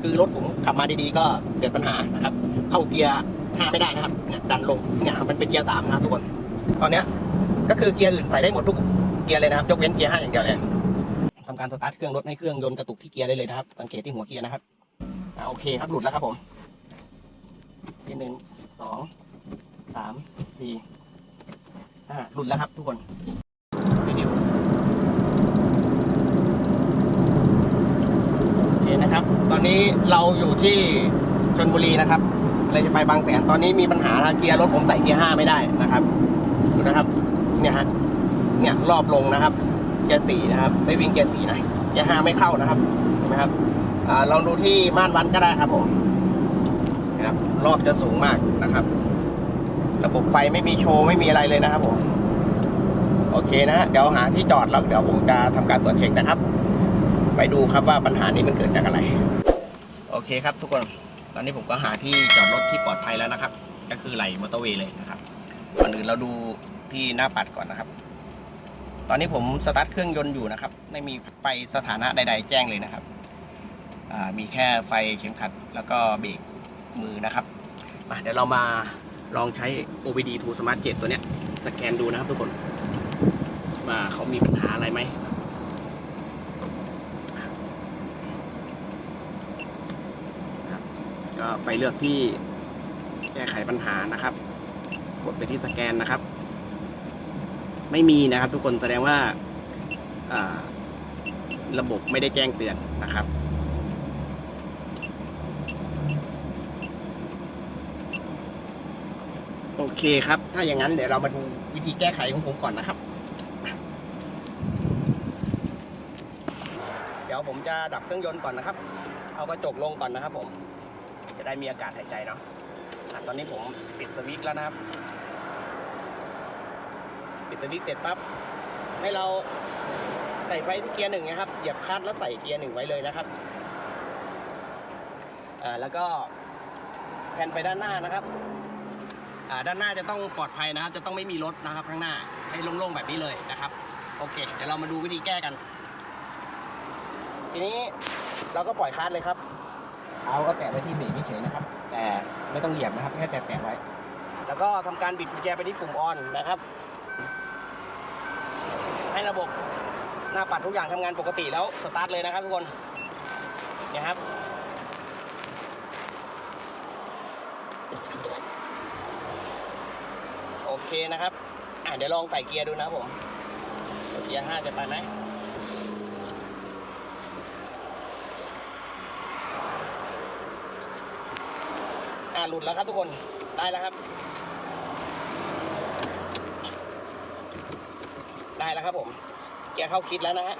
คือรถผมขับมาดีๆก็เกิดปัญหานะครับ เข้าเกียร์ห้าไม่ได้นะครับเนี่ยดันลงเนี่ยมันเป็นเกียร์สามนะครับทุกคนตอนเนี้ยก็คือเกียร์อื่นใส่ได้หมดทุกเกียร์เลยนะครับยกเว้นเกียร์ห้าอย่างเดียวเลยทำการสตาร์ทเครื่องรถให้เครื่องยนต์กระตุกที่เกียร์ได้เลยนะครับ สังเกตที่หัวเกียร์นะครับอ่าโอเคครับหลุดแล้วครับผมเกียร์หนึ่งสองสามสี่ห้าหลุดแล้วครับทุกคนรีวิวโอเคนะครับ ต อนนี้เราอยู่ที่ชนบุรีนะครับเลยจะไปบางแสนตอนนี้มีปัญหาเกียร์รถผมใส่เกียร์ห้าไม่ได้นะครับดูนะครับ เนี่ยฮะเนี่ยรอบลงนะครับ เกียร์สี่นะครับได้วิ่งเกียร์สี่นะเกียร์ห้าไม่เข้านะครับเห็นไหมครับอลองดูที่ม่านวันก็ได้ครับผมนะครับรอบจะสูงมากนะครับ ระบบไฟไม่มีโชว์ไม่มีอะไรเลยนะครับผมโอเคนะ เดี๋ยวหาที่จอดแล้วเดี๋ยวผมจะทำการตรวจเช็คนะครับ ไปดูครับว่าปัญหานี้มันเกิดจากอะไร โอเคครับทุกคน ตอนนี้ผมก็หาที่จอดรถที่ปลอดภัยแล้วนะครับ ก็คือไหลมอเตอร์เวย์เลยนะครับก่อนอื่นเราดูที่หน้าปัดก่อนนะครับ ตอนนี้ผมสตาร์ทเครื่องยนต์อยู่นะครับ ไม่มีไฟสถานะใด ๆ แจ้งเลยนะครับ มีแค่ไฟเข็มขัดแล้วก็เบรกมือนะครับมาเดี๋ยวเรามาลองใช้ OBD to Smart Gate ตัวเนี้ยสแกนดูนะครับทุกคน ว่าเขามีปัญหาอะไรไหม ก็ไปเลือกที่แก้ไขปัญหานะครับ กดไปที่สแกนนะครับ ไม่มีนะครับทุกคนแสดงว่าอ่าระบบไม่ได้แจ้งเตือนนะครับโอเคครับ ถ้าอย่างนั้นเดี๋ยวเรามาดูวิธีแก้ไขของผมก่อนนะครับ เดี๋ยวผมจะดับเครื่องยนต์ก่อนนะครับ เอากระจกลงก่อนนะครับผม จะได้มีอากาศหายใจเนาะตอนนี้ผมปิดสวิตช์แล้วนะครับ ปิดสวิตช์เสร็จปั๊บให้เราใส่ไฟเกียร์หนึ่งนะครับเหยียบคลัตช์แล้วใส่เกียร์หนึ่งไว้เลยนะครับอ่าแล้วก็แผนไปด้านหน้านะครับอ่าด้านหน้าจะต้องปลอดภัยนะครับ จะต้องไม่มีรถนะครับ ข้างหน้าให้โล่งๆแบบนี้เลยนะครับ โอเค เดี๋ยวเรามาดูวิธีแก้กัน ทีนี้เราก็ปล่อยคลัตช์เลยครับ เอาก็แตะไว้ที่เบรกเฉยๆนะครับ แต่ไม่ต้องเหยียบนะครับแค่แตะๆไว้ แล้วก็ทำการบิดกุญแจไปที่ปุ่มออนนะครับ ให้ระบบหน้าปัดทุกอย่างทำงานปกติแล้วสตาร์ทเลยนะครับทุกคนเนี่ยครับโอเคนะครับอะเดี๋ยวลองใส่เกียร์ดูนะผมเกียร์ห้าจะไปไหม หลุดแล้วครับทุกคน ได้แล้วครับ ได้แล้วครับผมเกียร์เข้าคิดแล้วนะฮะ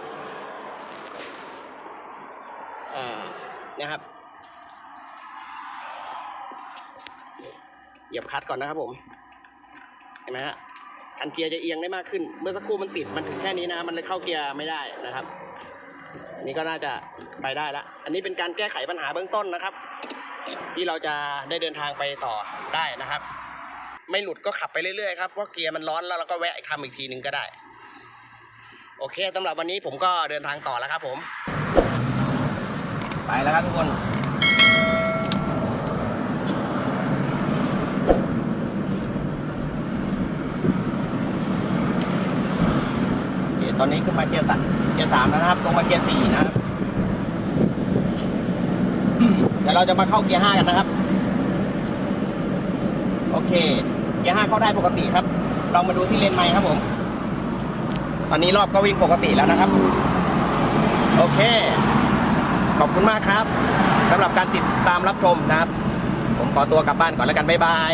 อ่าเนี่ยครับเหยียบคัตก่อนนะครับผม เห็นไหมฮะคันเกียร์จะเอียงได้มากขึ้น เมื่อสักครู่มันติดมันถึงแค่นี้นะ มันเลยเข้าเกียร์ไม่ได้นะครับ นี่ก็น่าจะไปได้ละ อันนี้เป็นการแก้ไขปัญหาเบื้องต้นนะครับ ที่เราจะได้เดินทางไปต่อได้นะครับ ไม่หลุดก็ขับไปเรื่อยๆครับเพราะเกียร์มันร้อนแล้วเราก็แวะทำอีกทีหนึ่งก็ได้ โอเคสำหรับวันนี้ผมก็เดินทางต่อแล้วครับผม ไปแล้วครับทุกคนตอนนี้ขึ้นมาเกียร์สามเกียร์สามแล้วนะครับตรงมาเกียร์สี่นะครับ เดี๋ยวเราจะมาเข้าเกียร์ห้ากันนะครับ โอเค เกียร์ห้าเข้าได้ปกติครับลองมาดูที่เลนไม้ครับผม ตอนนี้รอบก็วิ่งปกติแล้วนะครับ โอเค ขอบคุณมากครับสำหรับการติดตามรับชมนะครับ ผมขอตัวกลับบ้านก่อนแล้วกัน บ๊ายบาย